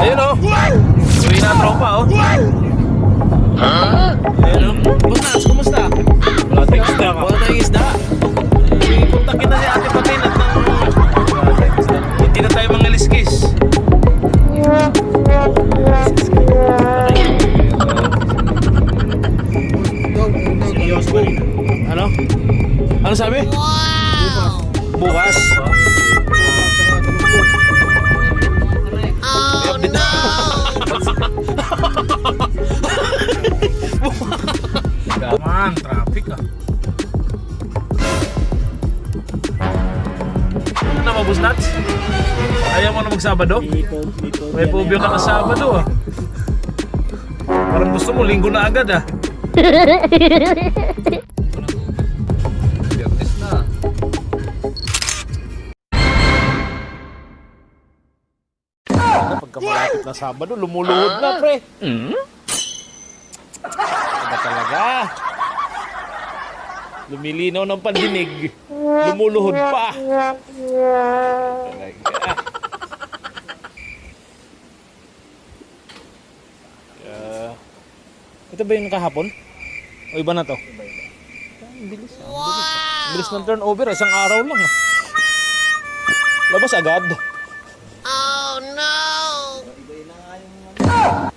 Ayun oh. Uwi na tropa oh. Ayun oh. Boss kumusta? Man, traffic ah. Ano na mabus nuts? Ayaw mo na magsabado? May phobia ka na Sabado ah. Parang gusto mo linggo na agad ah. Biyernes na. Pagka malapit na Sabado, lumuluhod na, pre. Ano talaga? Lumilinaw ng pandinig. Lumuluhod pa. Talaga. Ah, ito ba yung kahapon? O iba na to? Iba, iba. Ang bilis. Wow! Bilis, bilis ng turnover. Isang araw lang. Labas agad. Oh no!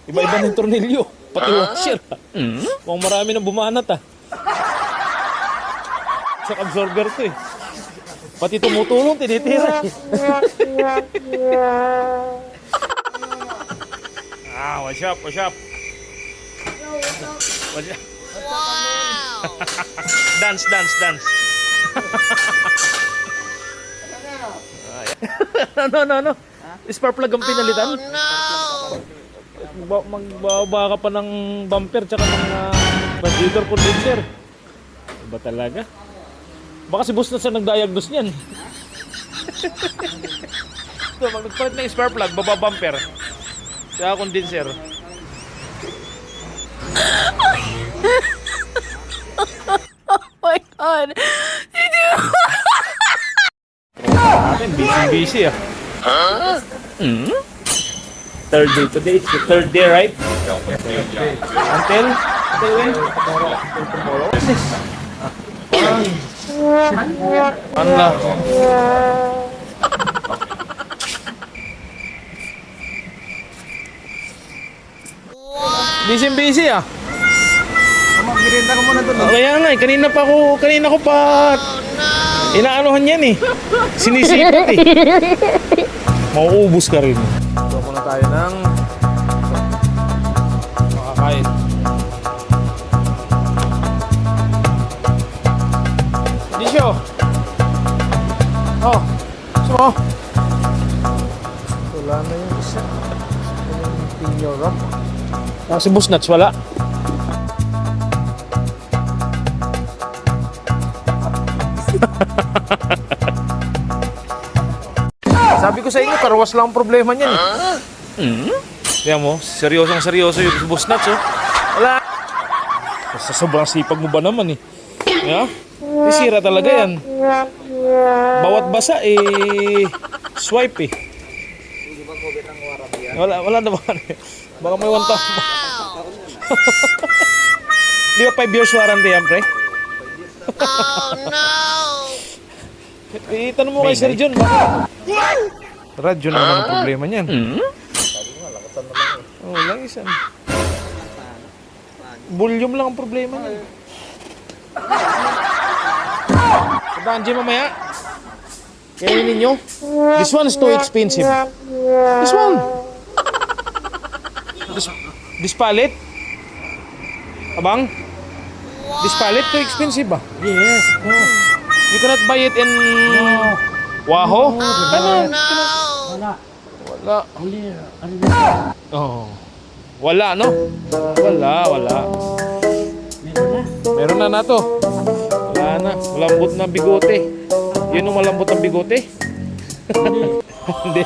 Iba-iba ng tornilyo. Pati washer. Mukhang marami nang bumanat ah. Shock absorber to eh. Pati tumutulong, tinitira eh. ah, what's up, what's up? What's up? Wow! Dance, dance, dance. ano, ano, ano? Spark plug ang pinalitan? Oh no! Ba- Magbaba ka pa ng bumper tsaka ng uh, radiator condenser. Iba talaga. Baka si boss na sa nag-diagnose niyan. so, pag nagpalit ng spark plug, baba bumper. Tsaka condenser. Oh my god! Natin, busy-busy ah. Hmm? Third day. Today is the third day, right? Until? Until when? Tomorrow. Business. Ah. Ano? Busy busy ah. Magmirinda ka muna doon. Kaya nga eh, kanina pa ako, kanina ko pa inaanohan yan eh. Sinisipat eh. Mauubos ka rin. Ito muna tayo ng Oh, gusto mo? Wala na yung isa. Yung pinyo ram. Ah, si Boss Nuts, wala. Sabi ko sa inyo, karawas lang ang problema niyan eh. Hmm? Kaya mo, seryosong seryoso yung boss nuts oh. Wala. Sa sobrang sipag mo ba naman eh. Yeah? Sisira talaga yan. Bawat basa eh, swipe eh. Wala, wala na ba? Baka may one time. Di ba 5 years warranty yan, pre? Oh no! Eh, tanong mo kay Sir John, baka... Radyo na naman ang problema niyan. Oo, oh, lang isa. Volume lang ang problema niyan. Dyan mamaya. Kainin ninyo. This one is too expensive. This one. This, this pallet. Abang? This pallet too expensive ba? Yes. No. You cannot buy it in Waho? Ano? No! Wala. Wala. Huli. Ano? Oh. Wala, no? Wala, wala. Meron na. Meron na na to. Wala na. Malambot na bigote. Yun yung malambot ang bigote? Hindi.